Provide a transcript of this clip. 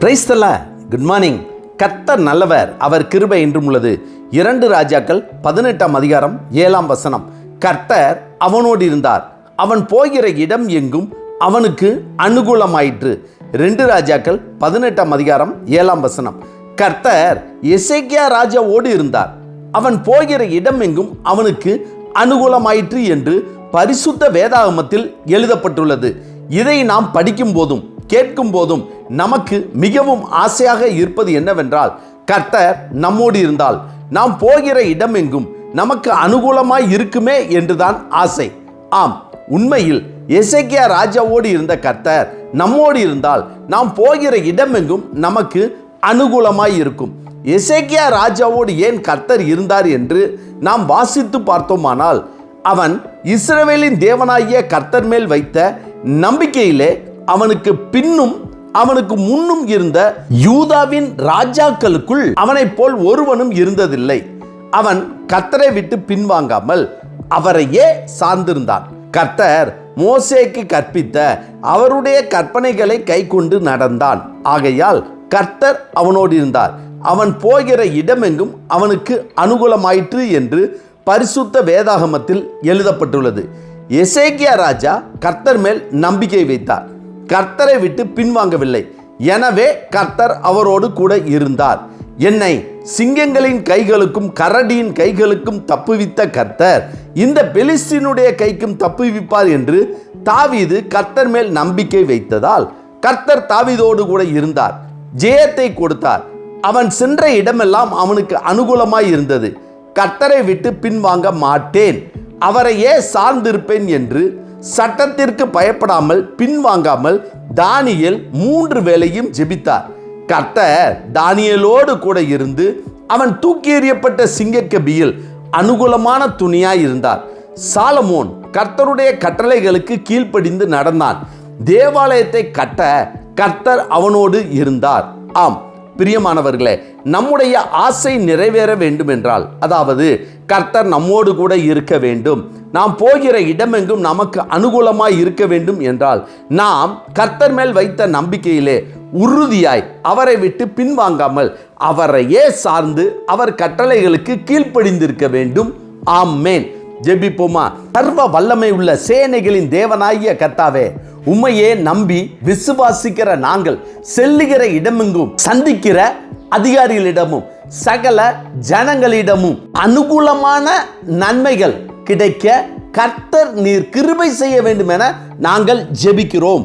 கிரைஸ்தல good morning கர்த்தர் நல்லவர். அவர் கிருபை என்றும் உள்ளது. இரண்டு ராஜாக்கள் பதினெட்டாம் அதிகாரம் ஏழாம் வசனம். கர்த்தர் அவனோடு இருந்தார். அவன் போகிற இடம் எங்கும் அவனுக்கு அனுகூலமாயிற்று. ரெண்டு ராஜாக்கள் பதினெட்டாம் அதிகாரம் ஏழாம் வசனம். கர்த்தர் எசேக்கியா ராஜாவோடு இருந்தார். அவன் போகிற இடம் எங்கும் அவனுக்கு அனுகூலமாயிற்று என்று பரிசுத்த வேதாகமத்தில் எழுதப்பட்டுள்ளது. இதை நாம் படிக்கும் போதும் கேட்கும் போதும் நமக்கு மிகவும் ஆசையாக இருப்பது என்னவென்றால் கர்த்தர் நம்மோடு இருந்தால் நாம் போகிற இடம் எங்கும் நமக்கு அனுகூலமாய் இருக்குமே என்றுதான் ஆசை. ஆம் உண்மையில் எசேக்கியா ராஜாவோடு இருந்த கர்த்தர் நம்மோடு இருந்தால் நாம் போகிற இடமெங்கும் நமக்கு அனுகூலமாய் இருக்கும். எசேக்கியா ராஜாவோடு ஏன் கர்த்தர் இருந்தார் என்று நாம் வாசித்து பார்த்தோமானால் அவன் இஸ்ரவேலின் தேவனாகிய கர்த்தர் மேல் வைத்த நம்பிக்கையிலே அவனுக்கு பின்னும் அவனுக்கு முன்னும் இருந்த யூதாவின் ராஜாக்களுக்குள் அவனைப் போல் ஒருவனும் இருந்ததில்லை. அவன் கர்த்தரை விட்டு பின்வாங்காமல் அவரையே சார்ந்திருந்தான். கர்த்தர் மோசேக்கு கற்பித்த அவருடைய கற்பனைகளை கைக்கொண்டு நடந்தான். ஆகையால் கர்த்தர் அவனோடு இருந்தார். அவன் போகிற இடமெங்கும் அவனுக்கு அனுகூலமாயிற்று என்று பரிசுத்த வேதாகமத்தில் எழுதப்பட்டுள்ளது. எசேக்கியா ராஜா கர்த்தர் மேல் நம்பிக்கை வைத்தார். கர்த்தரை விட்டு பின்வாங்கவில்லை. எனவே கர்த்தர் அவரோடு கூட இருந்தார். என்னை சிங்கங்களின் கைகளுக்கும் கரடியின் கைகளுக்கும் தப்புவித்த கர்த்தர் இந்த பெலிஸ்தீனுடைய கைக்கும் தப்புவிப்பார் என்று தாவீது கர்த்தர் மேல் நம்பிக்கை வைத்ததால் கர்த்தர் தாவீதோடு கூட இருந்தார். ஜெயத்தை கொடுத்தார். அவன் சென்ற இடமெல்லாம் அவனுக்கு அனுகூலமாய் இருந்தது. கர்த்தரை விட்டு பின்வாங்க மாட்டேன். அவரையே சார்ந்திருப்பேன் என்று சட்டத்திற்கு பயப்படாமல் பின்வாங்காமல் தானியல் மூன்று வேளையும் ஜெபித்தார். கர்த்தர் தானியலோடு கூட இருந்து அவன் தூக்கி எறியப்பட்ட சிங்கக்கபியில் அனுகூலமான துணியாய் இருந்தார். சாலமோன் கர்த்தருடைய கட்டளைகளுக்கு கீழ்ப்படிந்து நடந்தான். தேவாலயத்தை கட்ட கர்த்தர் அவனோடு இருந்தார். ஆம் பிரியமானவர்களே நம்முடைய ஆசை நிறைவேற வேண்டும் என்றால் அதாவது கர்த்தர் நம்மோடு கூட இருக்க வேண்டும். நாம் போகிற இடமெங்கும் நமக்கு அனுகூலமாய் இருக்க வேண்டும் என்றால் நாம் கர்த்தர் மேல் வைத்த நம்பிக்கையிலே உறுதியாய் அவரை விட்டு பின்வாங்காமல் அவரையே சார்ந்து அவர் கட்டளைகளுக்கு கீழ்ப்படிந்திருக்க வேண்டும். ஆமேன். ஜெபிப்போமா? சர்வ வல்லமை உள்ள சேனைகளின் தேவனாகிய கர்த்தாவே உம்மையே நம்பி விசுவாசிக்கிற நாங்கள் செல்லுகிற இடமெங்கும் சந்திக்கிற அதிகாரிகளிடமும் சகல ஜனங்களிடமும் அனுகூலமான நன்மைகள் கிடைக்க கர்த்தர் நீர் கிருபை செய்ய வேண்டும் என நாங்கள் ஜெபிக்கிறோம்.